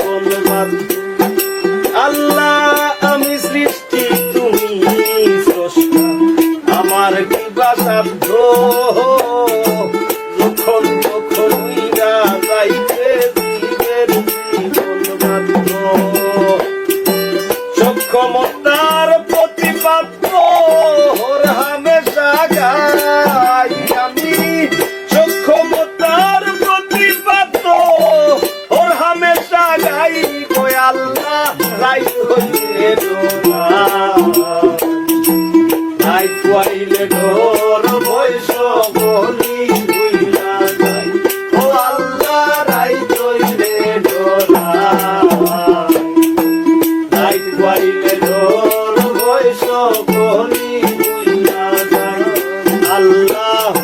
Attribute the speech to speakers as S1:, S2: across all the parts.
S1: বলবাদ আল্লাহ আমি সৃষ্টি তুমি স্রষ্টা। আমার কি বা পাইলে ধর বয়স বলি আল্লাহ।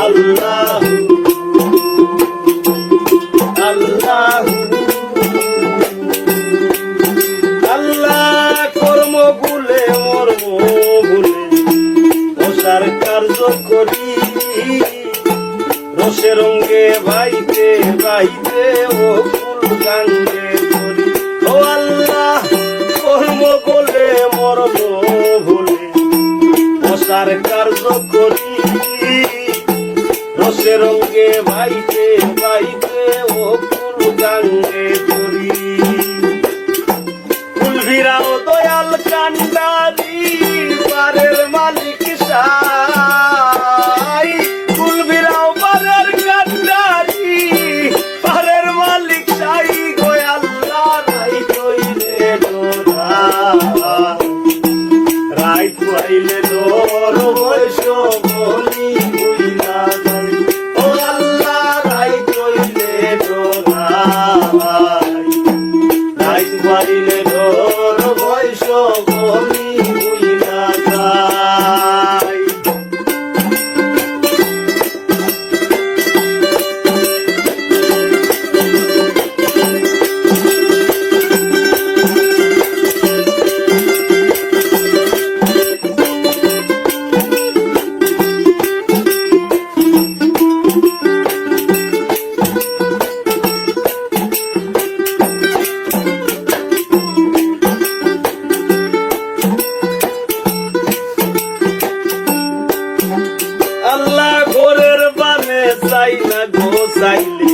S1: Allah সে রঙ্গে ভাইতে ভাইতে ও ফুল কান্দে করি ও আল্লাহ কর্ম বলে মরব ভুলে। প্রসার কার্য করি। রসে রঙ্গে ভাইতে ভাইতে ও ফুল কান্দে করি ফুলভিরাও দয়াল কান্দারি Why গোসাই না গোসাইলি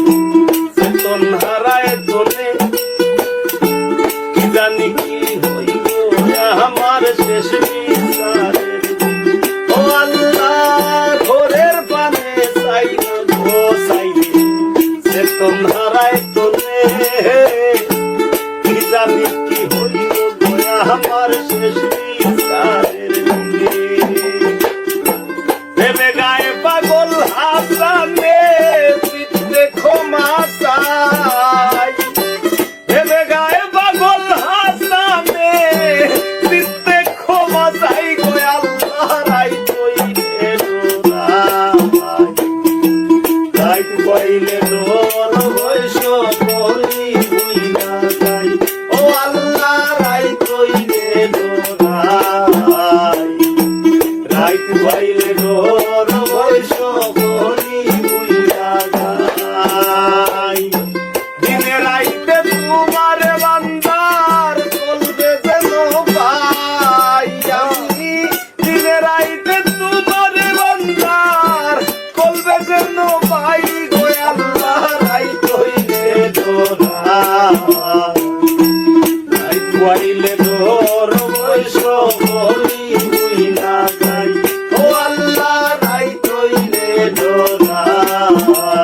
S1: Ah.